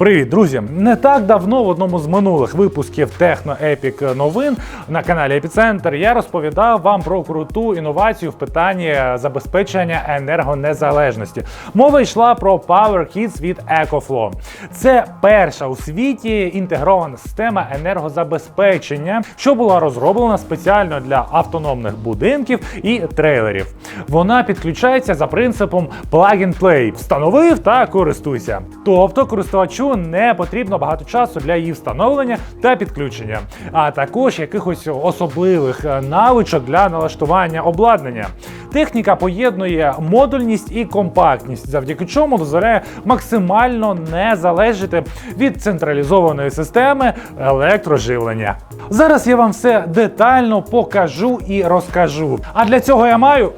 Привіт, друзі! Не так давно в одному з минулих випусків Техно Епік новин на каналі Епіцентр я розповідав вам про круту інновацію в питанні забезпечення енергонезалежності. Мова йшла про Power Kits від EcoFlow. Це перша у світі інтегрована система енергозабезпечення, що була розроблена спеціально для автономних будинків і трейлерів. Вона підключається за принципом plug and play. Встановив та користуйся. Тобто користувачу не потрібно багато часу для її встановлення та підключення, а також якихось особливих е, навичок для налаштування обладнання. Техніка поєднує модульність і компактність, завдяки чому дозволяє максимально не залежати від централізованої системи електроживлення. Зараз я вам все детально покажу і розкажу. А для цього я маю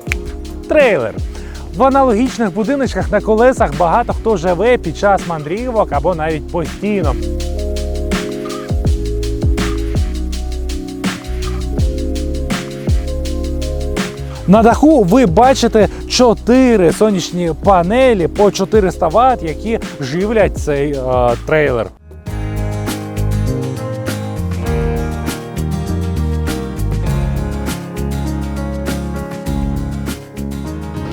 трейлер. В аналогічних будиночках на колесах багато хто живе під час мандрівок або навіть постійно. На даху ви бачите 4 сонячні панелі по 400 Вт, які живлять цей е, трейлер.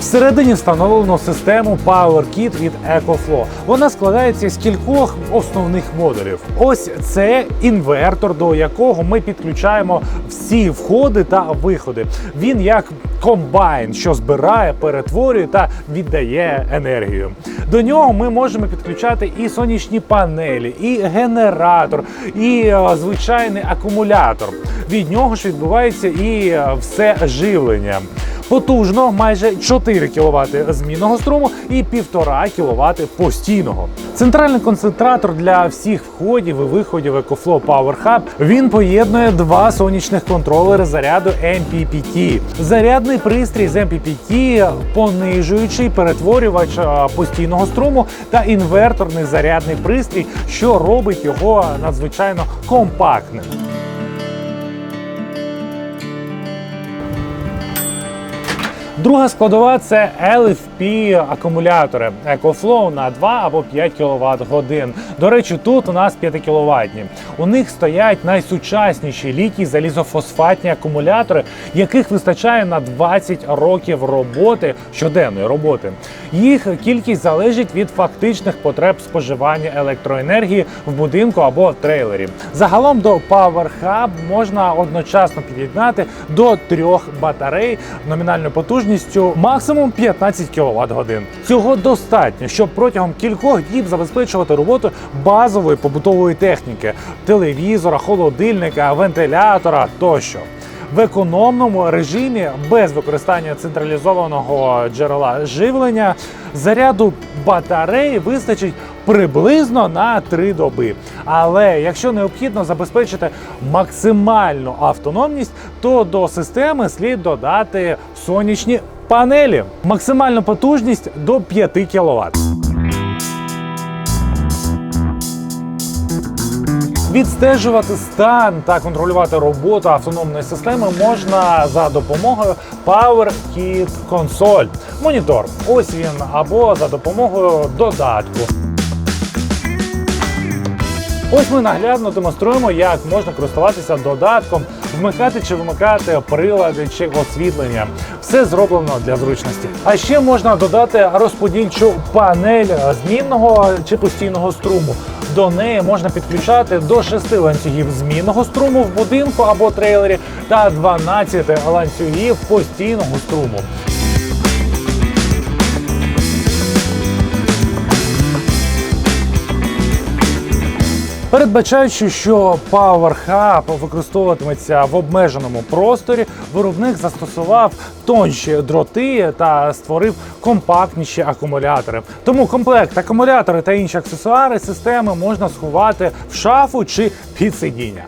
Всередині встановлено систему PowerKit від EcoFlow. Вона складається з кількох основних модулів. Ось це інвертор, до якого ми підключаємо всі входи та виходи. Він як комбайн, що збирає, перетворює та віддає енергію. До нього ми можемо підключати і сонячні панелі, і генератор, і е, звичайний акумулятор. Від нього ж відбувається і е, все живлення. Потужно майже 4 кВт змінного струму і 1,5 кВт постійного. Центральний концентратор для всіх входів і виходів EcoFlow Power Hub. Він поєднує два сонячних контролери заряду MPPT. Зарядний пристрій з MPPT, понижуючий перетворювач постійного струму та інверторний зарядний пристрій, що робить його надзвичайно компактним. Друга складова це LFP акумулятори EcoFlow на 2 або 5 кВт годин. До речі, тут у нас 5 кВт. У них стоять найсучасніші літій залізофосфатні акумулятори, яких вистачає на 20 років роботи щоденної роботи. Їх кількість залежить від фактичних потреб споживання електроенергії в будинку або трейлері. Загалом до Power Hub можна одночасно під'єднати до трьох батарей номінальною потужністю максимум 15 кВт годин. Цього достатньо, щоб протягом кількох діб забезпечувати роботу базової побутової техніки телевізора, холодильника, вентилятора тощо. В економному режимі без використання централізованого джерела живлення заряду батареї вистачить приблизно на 3 доби. Але якщо необхідно забезпечити максимальну автономність, то до системи слід додати сонячні панелі. Максимальну потужність до 5 кВт. Відстежувати стан та контролювати роботу автономної системи можна за допомогою Power Kit Console. Монітор. Ось він, або за допомогою додатку. Ось ми наглядно демонструємо, як можна користуватися додатком, вмикати чи вимикати прилади чи освітлення. Все зроблено для зручності. А ще можна додати розподільчу панель змінного чи постійного струму. До неї можна підключати до 6 ланцюгів змінного струму в будинку або трейлері та 12 ланцюгів постійного струму. Передбачаючи, що Power Hub використовуватиметься в обмеженому просторі, виробник застосував тонші дроти та створив компактніші акумулятори. Тому комплект акумулятори та інші аксесуари системи можна сховати в шафу чи під сидіння.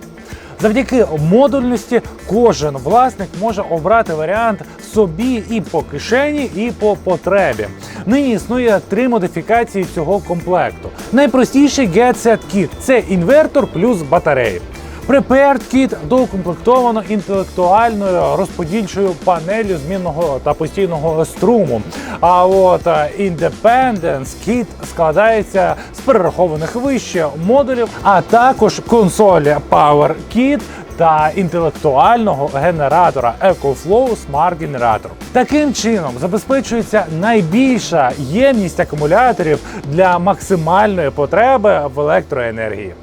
Завдяки модульності кожен власник може обрати варіант собі і по кишені, і по потребі. Нині існує три модифікації цього комплекту. Найпростіший Get Set Kit – це інвертор плюс батареї. Prepared Kit доукомплектовано інтелектуальною розподільчою панелью змінного та постійного струму. А от е, Independence Kit складається з перерахованих вище модулів, а також консолі Power Kit та інтелектуального генератора EcoFlow Smart Generator. Таким чином забезпечується найбільша ємність акумуляторів для максимальної потреби в електроенергії.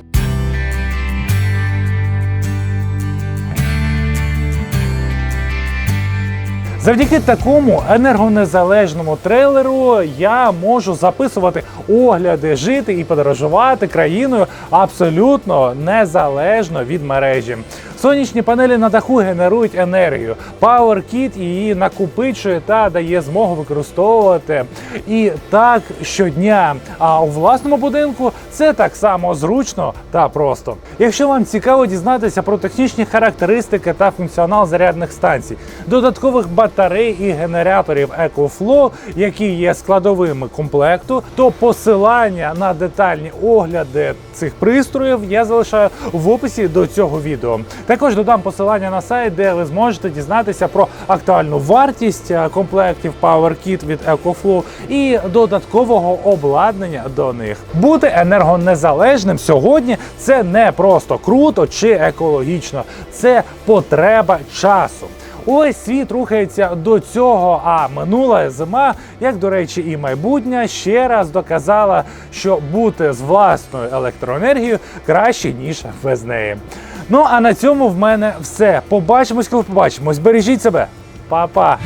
Завдяки такому енергонезалежному трейлеру я можу записувати огляди, жити і подорожувати країною абсолютно незалежно від мережі. Сонячні панелі на даху генерують енергію. PowerKit її накопичує та дає змогу використовувати і так щодня. А у власному будинку це так само зручно та просто. Якщо вам цікаво дізнатися про технічні характеристики та функціонал зарядних станцій, додаткових батарей і генераторів EcoFlow, які є складовими комплекту, то посилання на детальні огляди цих пристроїв я залишаю в описі до цього відео. Також додам посилання на сайт, де ви зможете дізнатися про актуальну вартість е, комплектів PowerKit від EcoFlow і додаткового обладнання до них. Бути енергонезалежним сьогодні це не просто круто чи екологічно, це потреба часу. Увесь світ рухається до цього. А минула зима, як до речі, і майбутнє ще раз доказала, що бути з власною електроенергією краще ніж без неї. Ну а на цьому в мене все. Побачимось, коли побачимось. Бережіть себе, Па-па!